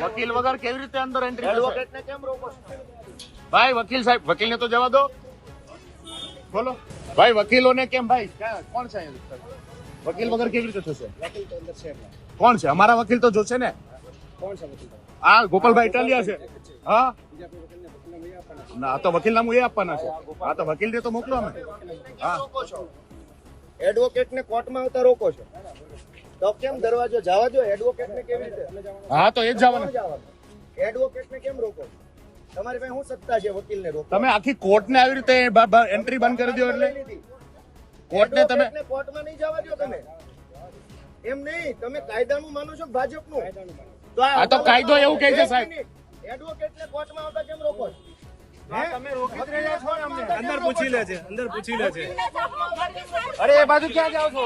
વકીલ વગર કેવી રીતે અંદર એન્ટ્રી એડવોકેટને કેમ રોકો ભાઈ વકીલ સાહેબ વકીલને તો જવા દો. બોલો. ભાઈ વકીલોને કેમ? ભાઈ કોણ છે વકીલ વગર કેવી રીતે થશે. કોણ છે? અમારા વકીલ તો જોશે ને? કોણ છે આ ગોપાલભાઈ ઇટાલિયા છે. હા? ના તો વકીલ નામું એ આપવાના છે. હા તો વકીલ ને તો મોકલો અમે. હા. એડવોકેટ ને એડવોકેટને કોર્ટમાં આવતા રોકો છો? તો કેમ દરવાજો જવા દો? એડવોકેટને કેવી રીતે? હા તો એ જ જવાના. એડવોકેટને કેમ રોકો? તમારી પાસે શું સત્તા છે વકીલને રોકો તમે આખી કોર્ટને આવી રીતે એન્ટ્રી બંધ કરી દો એટલે? કોર્ટને તમે કોર્ટમાં નહીં જવા દો તમે. એમ નહીં તમે કાયદાનું માનો છો ભાજપનું? આ તો કાયદો એવું કહે છે, સાહેબ. એડવોકેટ એડવોકેટને કોર્ટમાં આવતા કેમ રોકો છો? તમે રોકી જ રહ્યા છો ને અમને. વકીલને અંદર પૂછી લે છે? અંદર પૂછી લે છે. અરે એ બાજુ ક્યાં જાવ છો?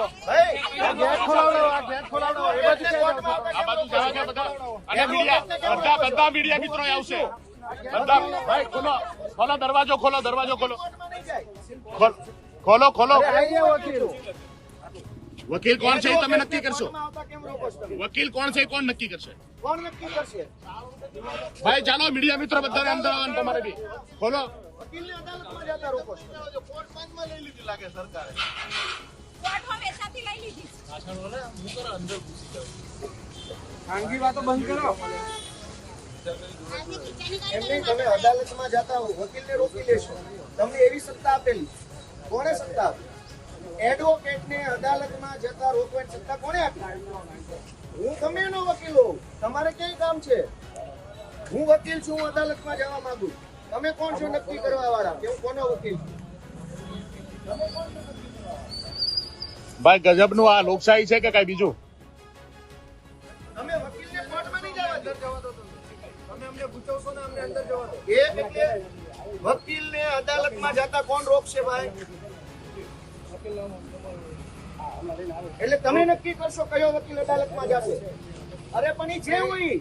ગેટ ખોલાવડો આ ગેટ ખોલાવડો એ બાજુ ક્યાં જાવ છો? આ બાજુ જવા દો બધા અને મીડિયા બધા બધા મીડિયા મિત્રો આવશે. બધા ભાઈ ખોલો ખોલો દરવાજો ખોલો દરવાજો ખોલો. ખોલ- ખોલો વકીલ. કોણ છે એ તમે નક્કી કરશો? વકીલ કોણ છે એ કોણ નક્કી કરશે? કોણ નક્કી કરશે? ભાઈ ચાલો મીડિયા મિત્રો બધાને અંદર આવવાનું તમારે બી. ખોલો. વકીલને અદાલતમાં જતા રોકો છો. કોર્ટમાં વેચાતી લઈ લીધી. ખાનગી વાતો બંધ કરો. એમને તમે અદાલતમાં જતા હો વકીલને રોકી લેશો. તમને એવી સત્તા આપેલી. કોણે સત્તા આપી? એડવોકેટને અદાલતમાં જતા રોકવાની સત્તા કોણે આપી? હું તમે એનો વકીલ હોઉં. તમારે ક્યાંય કામ છે? હું વકીલ છું હું અદાલતમાં જવા માંગુ છું. તમે કોણ છો નક્કી કરવા વાળા કે હું કોનો વકીલ છું ભાઈ ગજબનું આ લોકશાહી છે કે કઈ બીજું તમે વકીલને કોર્ટમાં નહીં જવા દો. તમે અમને પૂછવશો ને અમને અંદર જવા દો. એ એટલે વકીલને અદાલતમાં જતા કોણ રોકશે ભાઈ એટલે તમે નક્કી કરશો કયો વકીલ અદાલતમાં જશે અરે પણ એ જે હોય ઈ.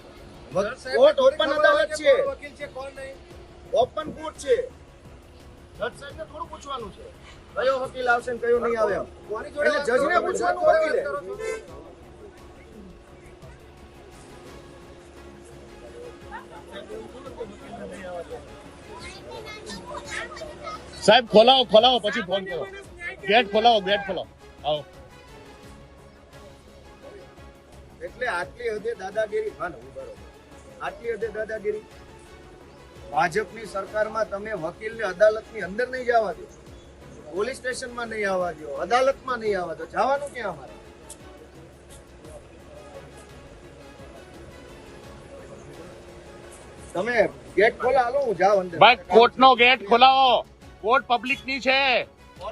કોર્ટ ઓપન અદાલત છે? વકીલ છે કોણ નહીં? ઓપન કોર્ટ છે. જજ સાહેબ ને થોડું પૂછવાનું છે. કયો વકીલ આવશે ને કયો નહીં આવે એટલે જજ ને પૂછવાનું વકીલે. સાહેબ ખોલાવો ખોલાવો પછી ફોન કરો. ગેટ ખોલાવો ગેટ ખોલાવો. આવો. એટલે આટલી હદે દાદાગીરી હા હું બરોબર. આટલી હદે દાદાગીરી. ભાજપની સરકારમાં તમે વકીલને અદાલતની અંદર નહીં જવા દો. પોલીસ સ્ટેશનમાં નહીં આવવા દો. અદાલતમાં નહીં આવવા દો. જવાનું ક્યાં અમારે? તમે ગેટ ખોલા હાલો હું જાવ અંદર. ભાઈ કોર્ટનો ગેટ ખોલાવો. કોર્ટ પબ્લિકની છે.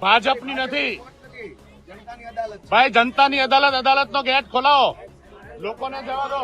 ભાજપની નથી. નથી, જનતાની અદાલત ભાઈ જનતાની અદાલત અદાલતનો ગેટ ખોલાવો. લોકોને જવા દો.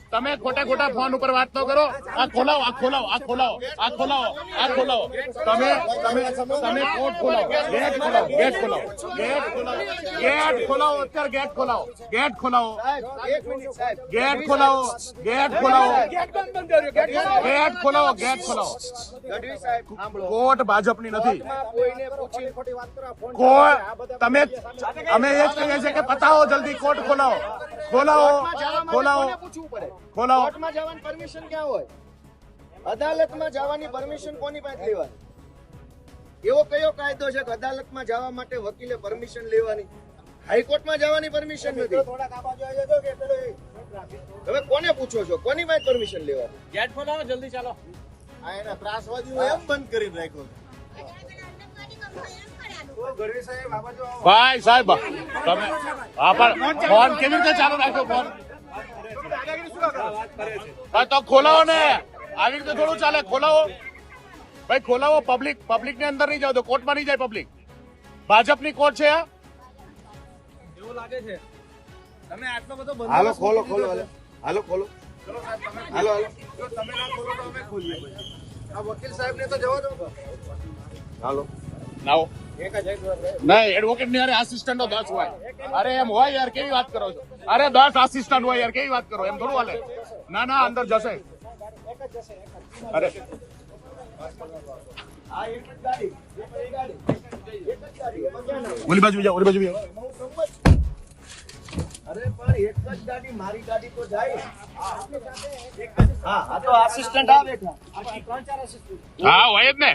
તમે ખોટા ખોટા ફોન ઉપર વાત ન કરો. આ ખોલાવો આ ખોલાવો આ ખોલાવો આ ખોલાવો આ ખોલાવો. તમે તમે તમે કોર્ટ ખોલાવો. ગેટ ખોલાવો ગેટ ખોલાવો. ગેટ ખોલાવો. ગેટ ખોલાવો, અત્યારે ગેટ ખોલાવો. ગેટ ખોલાવો. સાહેબ એક મિનિટ સાહેબ ગેટ ખોલાવો ગેટ ખોલાવો. ગેટ ખોલાવો ગેટ ખોલાવો. ગઢવી સાહેબ સાંભળો કોર્ટ ભાજપની નથી. કોર્ટમાં કોઈને પૂછી કોર્ટ તમે અમે એ જ કહીએ છીએ કે પતાવો જલ્દી કોર્ટ ખોલાવો. ખોલાવો ખોલાવો પૂછવું પડે? ખોલાવો કોર્ટમાં જવાની પરમિશન ક્યાં હોય? અદાલતમાં જવાની પરમિશન કોની પાસે લેવાની? એવો કયો કાયદો છે કે અદાલતમાં જવા માટે વકીલે પરમિશન લેવાની? હાઈકોર્ટમાં જવાની પરમિશન નથી. તમે કોને પૂછો છો? કોની પાસે પરમિશન લેવાની? ગેટ ખોલાવો જલ્દી ચાલો. આ એના ત્રાસવાદીઓ એમ બંધ કરી રાખ્યો ભાઈ સાહેબ તમે હા પણ ફોન કેવી રીતે ચાલુ રાખ્યો ફોન હા તો ખોલાવો ને. આવી રીતે થોડું ચાલે ખોલાવો. ભાઈ ખોલાવો પબ્લિક પબ્લિકની અંદર નહીં જાવ તો કોર્ટમાં નહીં જાય પબ્લિક ભાજપની કોર્ટ છે આ એવું લાગે છે. તમે આટલો બધો બંધ હાલો ખોલો ખોલો હાલો. હાલો ખોલો. હાલો હાલો. આ વકીલ સાહેબ ને તો જવા દો. હાલો. જ વાર નહીં એડવોકેટની અરે આસિસ્ટન્ટો દસ હોય. અરે એમ હોય યાર કેવી વાત કરો છો? અરે દસ આસિસ્ટન્ટ હોય યાર કેવી વાત કરો? એમ થોડું હાલે. ના ના અંદર જશે. અરે? ઓલી બાજુ જાઓ ઓલી બાજુ જાઓ. અરે પણ એક જ ગાડી મારી ગાડી તો જાય. હા આ તો આસિસ્ટન્ટ આ હા હોય જ ને.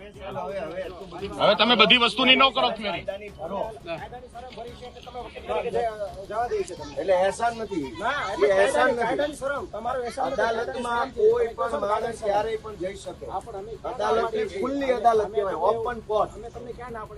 હવે તમે બધી વસ્તુની ન કરો એ એહસાન અદાલતમાં કોઈ પણ માણસ ક્યારેય પણ જઈ શકે. અદાલત ખુલ્લી અદાલત ઓપન કોર્ટ